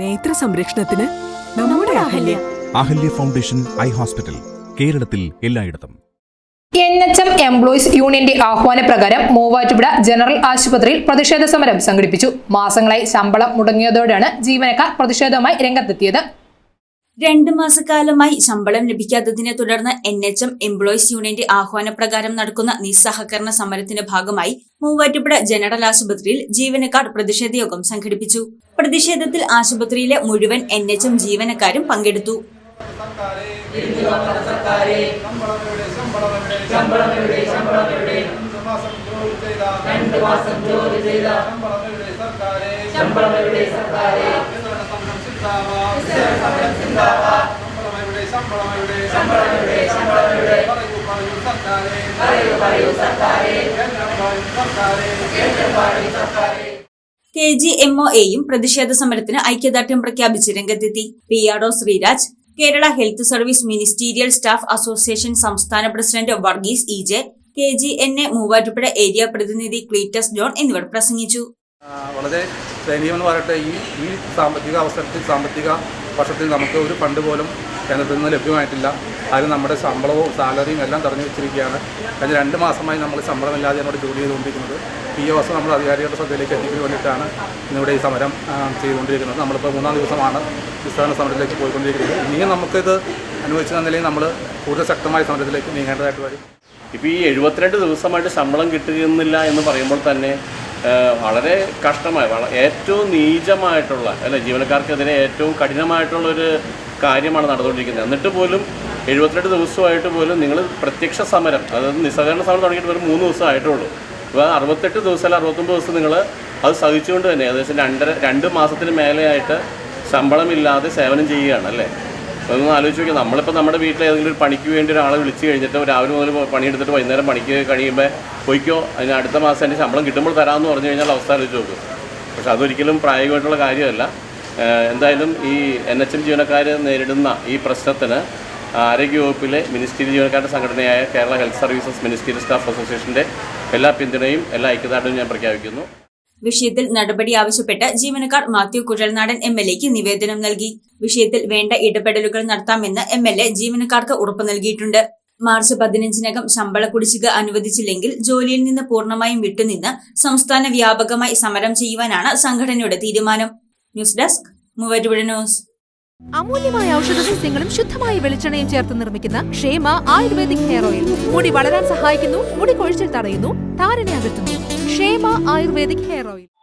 നേത്ര സംരക്ഷണത്തിന് നമ്മുടെ Ahalya. Ahalya foundation eye hospital കേരളത്തിൽ എല്ലായിടത്തും. എൻ എച്ച് എം എംപ്ലോയീസ് യൂണിയന്റെ ആഹ്വാനപ്രകാരം മൂവാറ്റുപുഴ ജനറൽ ആശുപത്രിയിൽ പ്രതിഷേധ സമരം സംഘടിപ്പിച്ചു. മാസങ്ങളായി ശമ്പളം മുടങ്ങിയതോടെയാണ് ജീവനക്കാർ പ്രതിഷേധവുമായി രംഗത്തെത്തിയത്. രണ്ട് മാസക്കാലമായി ശമ്പളം ലഭിക്കാത്തതിനെ തുടർന്ന് എൻ എച്ച് എം എംപ്ലോയീസ് യൂണിയന്റെ ആഹ്വാനപ്രകാരം നടക്കുന്ന നിസ്സഹകരണ സമരത്തിന്റെ ഭാഗമായി മൂവാറ്റുപുഴ ജനറൽ ആശുപത്രിയിൽ ജീവനക്കാർ പ്രതിഷേധ യോഗം സംഘടിപ്പിച്ചു. പ്രതിഷേധത്തിൽ ആശുപത്രിയിലെ മുഴുവൻ എൻ എച്ച് എം ജീവനക്കാരും പങ്കെടുത്തു. പറയൂ കെ ജി എം ഒ എയും പ്രതിഷേധ സമരത്തിന് ഐക്യദാർഢ്യം പ്രഖ്യാപിച്ച് രംഗത്തെത്തി. P R O Sreeraj Kerala health service ministerial staff association സംസ്ഥാന president Varghese E J K G N A Muvattupuzha area പ്രതിനിധി ക്ലീറ്റസ് ജോൺ എന്നിവർ പ്രസംഗിച്ചു. വളരെ ദയനീയമെന്ന് പറയട്ടെ ഈ ഈ സാമ്പത്തിക അവസരത്തിൽ സാമ്പത്തിക വർഷത്തിൽ നമുക്ക് ഒരു ഫണ്ട് പോലും കേന്ദ്രത്തിൽ നിന്ന് ലഭ്യമായിട്ടില്ല. അതിന് നമ്മുടെ ശമ്പളവും സാലറിയും എല്ലാം തടഞ്ഞു വെച്ചിരിക്കുകയാണ്. കഴിഞ്ഞ രണ്ട് മാസമായി നമ്മൾ ശമ്പളമില്ലാതെ നമ്മുടെ ജോലി ചെയ്തുകൊണ്ടിരിക്കുന്നത്. ഈ ദിവസം നമ്മൾ അധികാരികളുടെ ശ്രദ്ധയിലേക്ക് എത്തിക്കാൻ വേണ്ടിയിട്ടാണ് ഇന്നിവിടെ ഈ സമരം ചെയ്തുകൊണ്ടിരിക്കുന്നത്. നമ്മളിപ്പോൾ മൂന്നാം ദിവസമാണ് വിസ്തരണ സമരത്തിലേക്ക് പോയിക്കൊണ്ടിരിക്കുന്നത്. ഇനിയും നമുക്കിത് അനുവദിച്ച നിലയിൽ നമ്മൾ കൂടുതൽ ശക്തമായ സമരത്തിലേക്ക് നീങ്ങേണ്ടതായിട്ട് വരും. ഇപ്പോൾ ഈ എഴുപത്തിരണ്ട് ദിവസമായിട്ട് ശമ്പളം കിട്ടുന്നില്ല എന്ന് പറയുമ്പോൾ തന്നെ വളരെ കഷ്ടമായ ഏറ്റവും നീചമായിട്ടുള്ള അല്ലെ ജീവനക്കാർക്കെതിരെ ഏറ്റവും കഠിനമായിട്ടുള്ള ഒരു കാര്യമാണ് നടന്നുകൊണ്ടിരിക്കുന്നത്. എന്നിട്ട് പോലും എഴുപത്തിരണ്ട് ദിവസമായിട്ട് പോലും നിങ്ങൾ പ്രത്യക്ഷ സമരം അതായത് നിസ്സഹകരണ സമരം തുടങ്ങിയിട്ട് വെറും മൂന്ന് ദിവസം ആയിട്ടുള്ളൂ അപ്പോൾ അറുപത്തെട്ട് ദിവസം അല്ല അറുപത്തൊമ്പത് ദിവസം നിങ്ങൾ അത് സഹിച്ചുകൊണ്ട് തന്നെ ഏകദേശം രണ്ടര രണ്ട് മാസത്തിന് മേലെയായിട്ട് ശമ്പളമില്ലാതെ സേവനം ചെയ്യുകയാണ് അല്ലേ? അതൊന്ന് ആലോചിച്ച് നോക്കിയാൽ നമ്മളിപ്പോൾ നമ്മുടെ വീട്ടിൽ ഏതെങ്കിലും ഒരു പണിക്ക് വേണ്ടി ഒരാളെ വിളിച്ച് കഴിഞ്ഞിട്ട് രാവിലെ മുതൽ പണിയെടുത്തിട്ട് വൈകുന്നേരം പണിക്ക് കഴിയുമ്പോൾ പോയിക്കോ അതിന് അടുത്ത മാസം എന്റെ ശമ്പളം കിട്ടുമ്പോൾ തരാമെന്ന് പറഞ്ഞു കഴിഞ്ഞാൽ അവസ്ഥ ആലോചിച്ച് നോക്കും. പക്ഷെ അതൊരിക്കലും പ്രായോഗികമായിട്ടുള്ള കാര്യമല്ല. എന്തായാലും ഈ എൻ എച്ച് എം ജീവനക്കാർ നേരിടുന്ന ഈ പ്രശ്നത്തിന് ആരോഗ്യവകുപ്പിലെ മിനിസ്റ്റീരിയൽ ജീവനക്കാരുടെ സംഘടനയായ Kerala health services ministerial staff അസോസിയേഷന്റെ എല്ലാ പിന്തുണയും എല്ലാ ഐക്യദാർഢ്യവും ഞാൻ പ്രഖ്യാപിക്കുന്നു. വിഷയത്തിൽ നടപടി ആവശ്യപ്പെട്ട് ജീവനക്കാർ മാത്യു കുഴൽനാടൻ എം എൽ എക്ക് നിവേദനം നൽകി. വിഷയത്തിൽ വേണ്ട ഇടപെടലുകൾ നടത്താമെന്ന് എം എൽ എ ജീവനക്കാർക്ക് ഉറപ്പു നൽകിയിട്ടുണ്ട്. മാർച്ച് പതിനഞ്ചിനകം ശമ്പള കുടിശ്ശിക അനുവദിച്ചില്ലെങ്കിൽ ജോലിയിൽ നിന്ന് പൂർണമായും വിട്ടുനിന്ന് സംസ്ഥാന വ്യാപകമായി സമരം ചെയ്യുവാനാണ് സംഘടനയുടെ തീരുമാനം. News desk Muvattupuzha news. അമൂല്യമായ ഔഷധ സസ്യങ്ങളും ശുദ്ധമായ വെളിച്ചെണ്ണയും ചേർത്ത് നിർമ്മിക്കുന്ന ക്ഷേമ ആയുർവേദിക് ഹെയർ ഓയിൽ. മുടി വളരാൻ സഹായിക്കുന്നു മുടി കൊഴിച്ചിൽ തടയുന്നു താരനെ അകറ്റുന്നു. ക്ഷേമ ആയുർവേദിക് Robin.